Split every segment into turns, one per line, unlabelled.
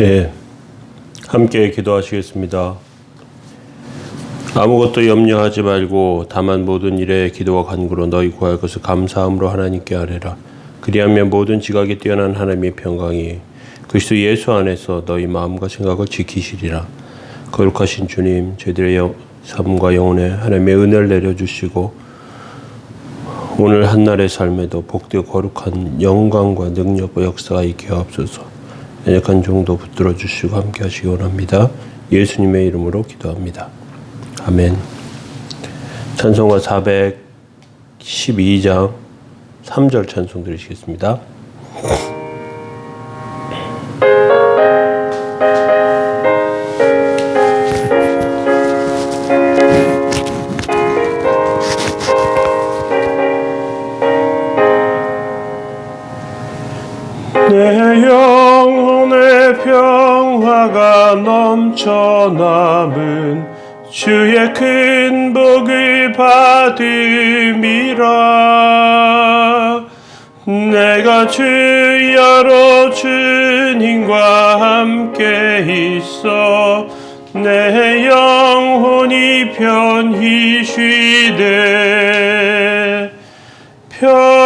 예, 함께 기도하시겠습니다. 아무것도 염려하지 말고 다만 모든 일에 기도와 간구로 너희 구할 것을 감사함으로 하나님께 아뢰라. 그리하면 모든 지각에 뛰어난 하나님의 평강이 그리스도 예수 안에서 너희 마음과 생각을 지키시리라. 거룩하신 주님, 저희들의 영- 삶과 영혼에 하나님의 은혜를 내려주시고 오늘 한날의 삶에도 복되고 거룩한 영광과 능력과 역사가 있게 하옵소서. 연약한 종도 붙들어 주시고 함께 하시기 원합니다. 예수님의 이름으로 기도합니다. 아멘. 찬송가 412장 3절 찬송 드리시겠습니다. 내가 주여로 주님과 함께 있어 내 영혼이 편히 쉬되 평화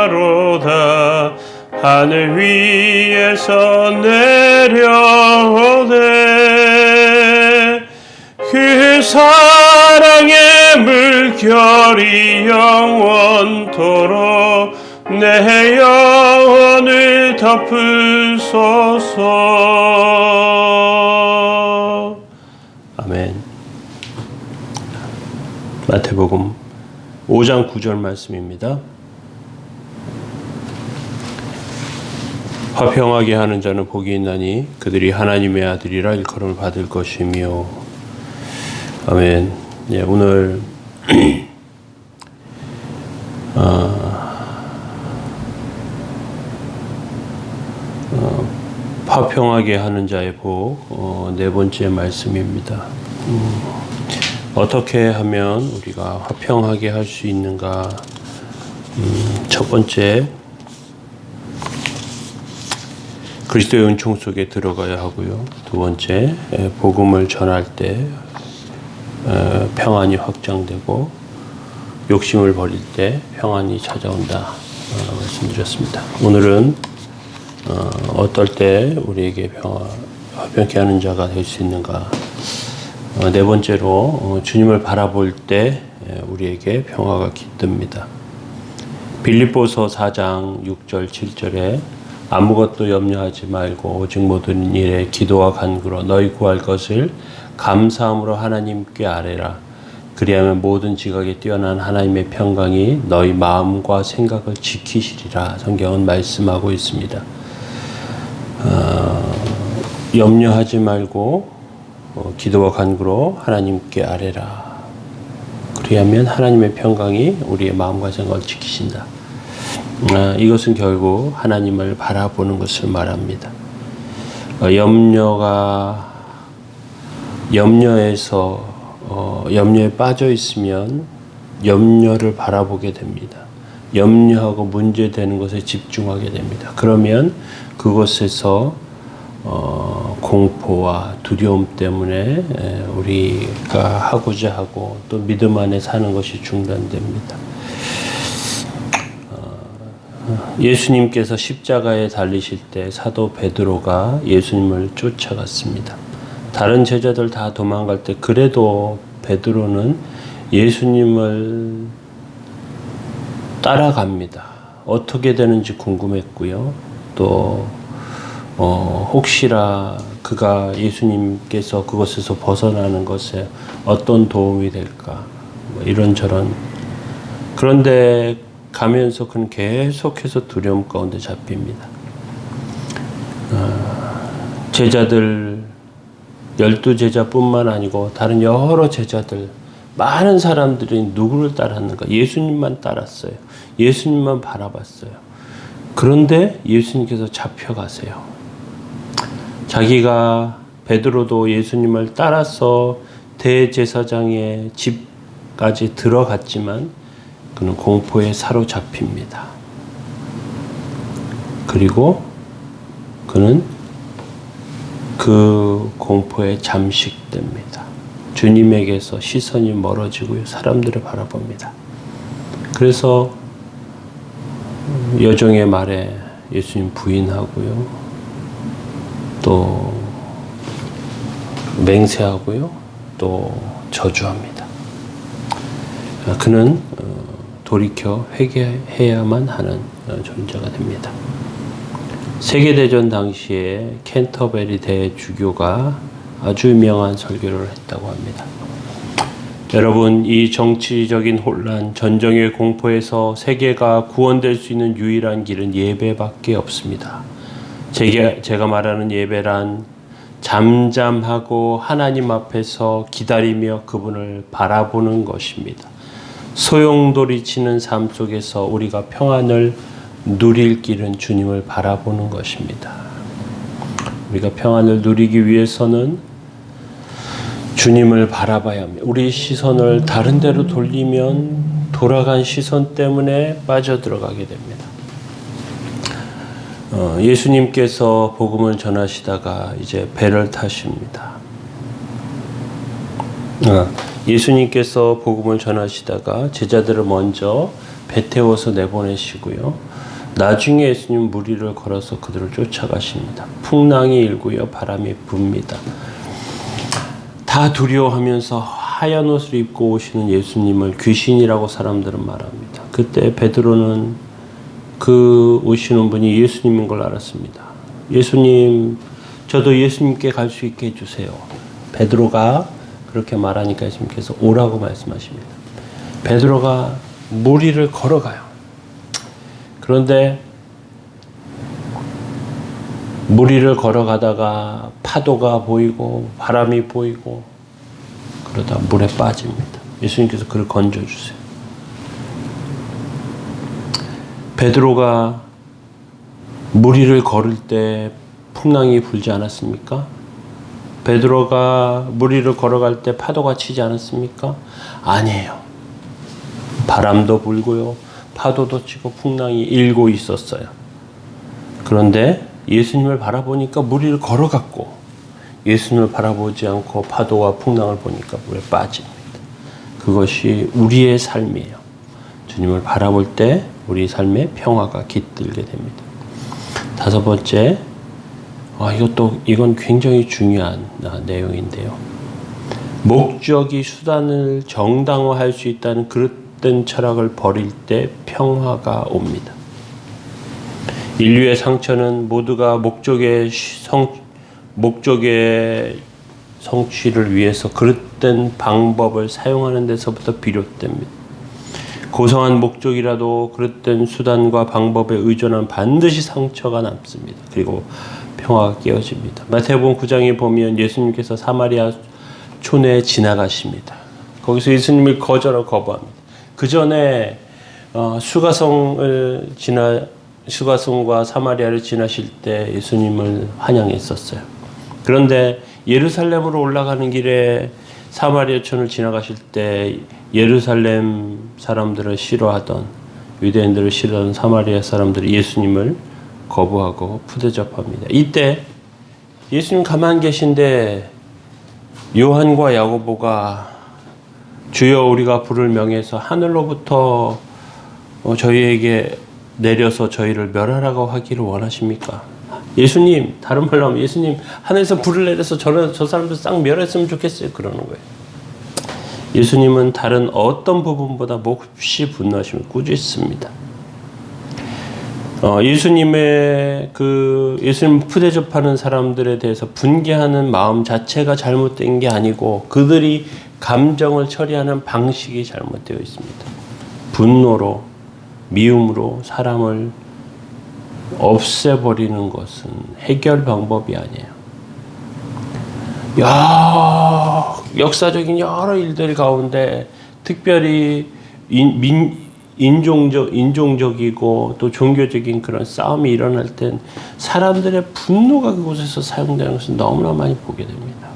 평화로다. 하늘 위에서 내려 사랑의 물결이 영원토록 내 영혼을 덮으소서. 아멘. 마태복음 5장 9절 말씀입니다. 화평하게 하는 자는 복이 있나니 그들이 하나님의 아들이라 일컬음을 받을 것이며 아멘. 예, 오늘 아, 어, 화평하게 하는 자의 복, 어, 네 번째 말씀입니다. 어떻게 하면 우리가 화평하게 할 수 있는가? 음, 첫 번째, 그리스도의 은총 속에 들어가야 하고요. 두 번째, 에, 복음을 전할 때 에, 평안이 확장되고 욕심을 버릴 때 평안이 찾아온다 어, 말씀드렸습니다. 오늘은 어, 어떨 때 우리에게 화평케 하는 자가 될 수 있는가? 어, 네 번째로 어, 주님을 바라볼 때 에, 우리에게 평화가 깃듭니다. 빌립보서 4장 6절 7절에 아무것도 염려하지 말고 오직 모든 일에 기도와 간구로 너희 구할 것을 감사함으로 하나님께 아뢰라. 그리하면 모든 지각에 뛰어난 하나님의 평강이 너희 마음과 생각을 지키시리라. 성경은 말씀하고 있습니다. 어, 염려하지 말고 어, 기도와 간구로 하나님께 아뢰라. 그리하면 하나님의 평강이 우리의 마음과 생각을 지키신다. 아, 이것은 결국 하나님을 바라보는 것을 말합니다. 어, 염려가 염려에서 어, 염려에 빠져 있으면 염려를 바라보게 됩니다. 염려하고 문제되는 것에 집중하게 됩니다. 그러면 그것에서 어, 공포와 두려움 때문에 에, 우리가 하고자 하고 또 믿음 안에 사는 것이 중단됩니다. 어, 예수님께서 십자가에 달리실 때 사도 베드로가 예수님을 쫓아갔습니다. 다른 제자들 다 도망갈 때 그래도 베드로는 예수님을 따라갑니다. 어떻게 되는지 궁금했고요. 또 어, 혹시라 그가 예수님께서 그것에서 벗어나는 것에 어떤 도움이 될까 뭐 이런저런 그런데 가면서 그는 계속해서 두려움 가운데 잡힙니다. 어, 제자들 열두 제자뿐만 아니고 다른 여러 제자들 많은 사람들이 누구를 따랐는가? 예수님만 따랐어요. 예수님만 바라봤어요. 그런데 예수님께서 잡혀가세요. 자기가 베드로도 예수님을 따라서 대제사장의 집까지 들어갔지만 그는 공포에 사로잡힙니다. 그리고 그는 그 공포에 잠식됩니다. 주님에게서 시선이 멀어지고요. 사람들을 바라봅니다. 그래서 여종의 말에 예수님 부인하고요. 또 맹세하고요. 또 저주합니다. 그는 어, 돌이켜 회개해야만 하는 어, 존재가 됩니다. 세계대전 당시에 캔터베리 대주교가 아주 유명한 설교를 했다고 합니다. 여러분, 이 정치적인 혼란, 전쟁의 공포에서 세계가 구원될 수 있는 유일한 길은 예배밖에 없습니다. 제가, 제가 말하는 예배란 잠잠하고 하나님 앞에서 기다리며 그분을 바라보는 것입니다. 소용돌이 치는 삶 속에서 우리가 평안을 누릴 길은 주님을 바라보는 것입니다. 우리가 평안을 누리기 위해서는 주님을 바라봐야 합니다. 우리 시선을 다른 데로 돌리면 돌아간 시선 때문에 빠져들어가게 됩니다. 어, 예수님께서 복음을 전하시다가 이제 배를 타십니다. 어, 예수님께서 복음을 전하시다가 제자들을 먼저 배 태워서 내보내시고요. 나중에 예수님 무리를 걸어서 그들을 쫓아가십니다. 풍랑이 일고요. 바람이 붑니다. 다 두려워하면서 하얀 옷을 입고 오시는 예수님을 귀신이라고 사람들은 말합니다. 그때 베드로는 그 오시는 분이 예수님인 걸 알았습니다. 예수님, 저도 예수님께 갈 수 있게 해주세요. 베드로가 그렇게 말하니까 예수님께서 오라고 말씀하십니다. 베드로가 무리를 걸어가요. 그런데 무리를 걸어가다가 파도가 보이고 바람이 보이고 그러다 물에 빠집니다. 예수님께서 그를 건져주세요. 베드로가 무리를 걸을 때 풍랑이 불지 않았습니까? 베드로가 무리를 걸어갈 때 파도가 치지 않았습니까? 아니에요. 바람도 불고요. 파도도 치고 풍랑이 일고 있었어요. 그런데 예수님을 바라보니까 무리를 걸어갔고 예수님을 바라보지 않고 파도와 풍랑을 보니까 물에 빠집니다. 그것이 우리의 삶이에요. 주님을 바라볼 때 우리 삶에 평화가 깃들게 됩니다. 다섯 번째, 아, 이것도, 이건 굉장히 중요한 아, 내용인데요. 목적이 수단을 정당화할 수 있다는 그릇 된 철학을 버릴 때 평화가 옵니다. 인류의 상처는 모두가 목적의 성, 목적의 성취를 위해서 그릇된 방법을 사용하는 데서부터 비롯됩니다. 고상한 목적이라도 그릇된 수단과 방법에 의존한 반드시 상처가 남습니다. 그리고 평화가 깨어집니다. 마태복음 9장에 보면 예수님께서 사마리아 촌에 지나가십니다. 거기서 예수님을 거절하고 거부합니다. 그 전에 어, 수가성을 지나 수가성과 사마리아를 지나실 때 예수님을 환영했었어요. 그런데 예루살렘으로 올라가는 길에 사마리아촌을 지나가실 때 예루살렘 사람들을 싫어하던 유대인들을 싫어하는 사마리아 사람들이 예수님을 거부하고 푸대접합니다. 이때 예수님 가만 계신데 요한과 야고보가 주여 우리가 불을 명해서 하늘로부터 어, 저희에게 내려서 저희를 멸하라고 하기를 원하십니까? 예수님, 다른 말로 하면 예수님, 하늘에서 불을 내려서 저, 저 사람들 싹 멸했으면 좋겠어요. 그러는 거예요. 예수님은 다른 어떤 부분보다 몹시 분노하시며 꾸짖습니다. 어, 예수님의 그 예수님 푸대접하는 사람들에 대해서 분개하는 마음 자체가 잘못된 게 아니고 그들이 감정을 처리하는 방식이 잘못되어 있습니다. 분노로 미움으로 사람을 없애버리는 것은 해결 방법이 아니에요. 야, 역사적인 여러 일들 가운데 특별히 인, 민, 인종적, 인종적이고 또 종교적인 그런 싸움이 일어날 땐 사람들의 분노가 그곳에서 사용되는 것을 너무나 많이 보게 됩니다.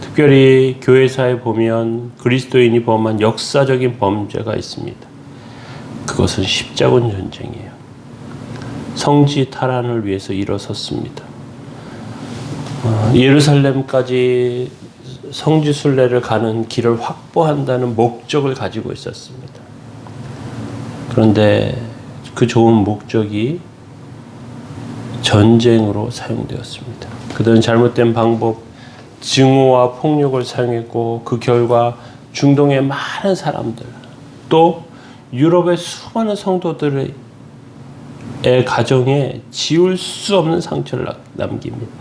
특별히 교회사에 보면 그리스도인이 범한 역사적인 범죄가 있습니다. 그것은 십자군 전쟁이에요. 성지 탈환을 위해서 일어섰습니다. 어, 예루살렘까지 성지 순례를 가는 길을 확보한다는 목적을 가지고 있었습니다. 그런데 그 좋은 목적이 전쟁으로 사용되었습니다. 그들은 잘못된 방법, 증오와 폭력을 사용했고 그 결과 중동의 많은 사람들 또 유럽의 수많은 성도들의 가정에 지울 수 없는 상처를 남깁니다.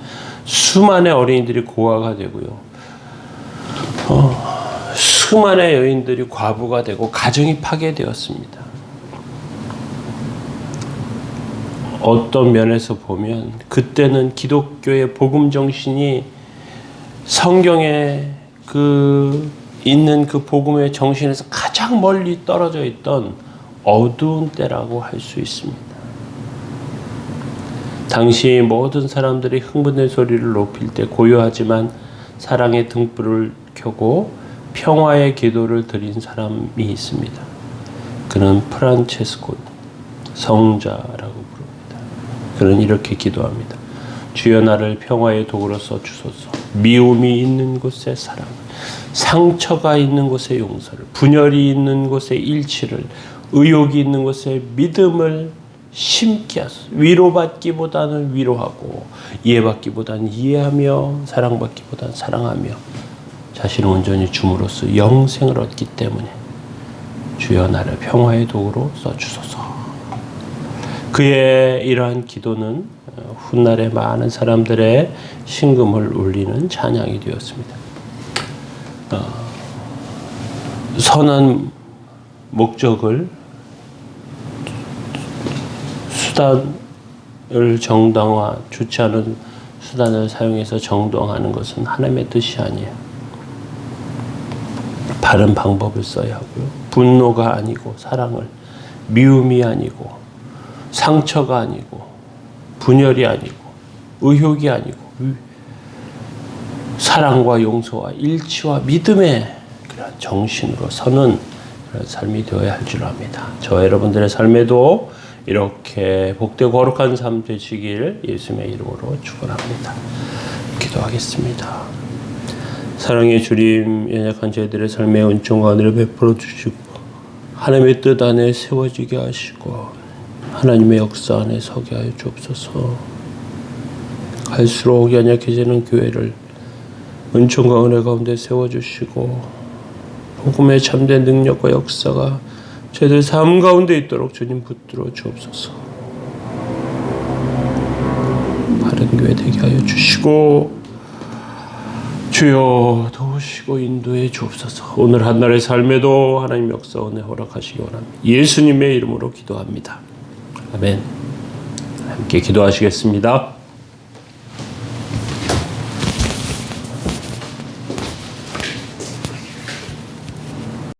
수많은 어린이들이 고아가 되고요. 어, 수많은 여인들이 과부가 되고 가정이 파괴되었습니다. 어떤 면에서 보면 그때는 기독교의 복음 정신이 성경에 그 있는 그 복음의 정신에서 가장 멀리 떨어져 있던 어두운 때라고 할 수 있습니다. 당시 모든 사람들이 흥분의 소리를 높일 때 고요하지만 사랑의 등불을 켜고 평화의 기도를 드린 사람이 있습니다. 그는 프란체스코 부릅니다. 그는 이렇게 기도합니다. 주여 나를 평화의 도구로 써 주소서. 미움이 있는 곳에 사랑, 상처가 있는 곳에 용서를, 분열이 있는 곳에 일치를, 의욕이 있는 곳에 믿음을 심게 하소서. 위로받기보다는 위로하고 이해받기보다는 이해하며 사랑받기보다는 사랑하며 자신을 온전히 줌으로써 영생을 얻기 때문에 주여 나를 평화의 도구로 써 주소서. 그의 이러한 기도는 훗날에 많은 사람들의 신금을 울리는 찬양이 되었습니다. 어, 선한 목적을 수단을 정당화, 좋지 않은 수단을 사용해서 정당화하는 것은 하나님의 뜻이 아니에요. 바른 방법을 써야 하고요. 분노가 아니고 사랑을, 미움이 아니고 상처가 아니고 분열이 아니고 의욕이 아니고 사랑과 용서와 일치와 믿음의 그런 정신으로 서는 그런 삶이 되어야 할 줄 압니다. 저 여러분들의 삶에도 이렇게 복되고 거룩한 삶 되시길 예수님의 이름으로 축원합니다. 기도하겠습니다. 사랑의 주님, 연약한 저희들의 삶의 은총과 은혜를 베풀어 주시고 하나님의 뜻 안에 세워지게 하시고 하나님의 역사 안에 서게 하여 주옵소서. 갈수록 연약해지는 교회를 은총과 은혜 가운데 세워주시고 복음의 참된 능력과 역사가 저희들 삶 가운데 있도록 주님 붙들어 주옵소서. 바른 교회 되게 하여 주시고 주여 도우시고 인도해 주옵소서. 오늘 한날의 삶에도 하나님 역사 은혜 허락하시기 원합니다. 예수님의 이름으로 기도합니다. 아멘. 함께 기도하시겠습니다.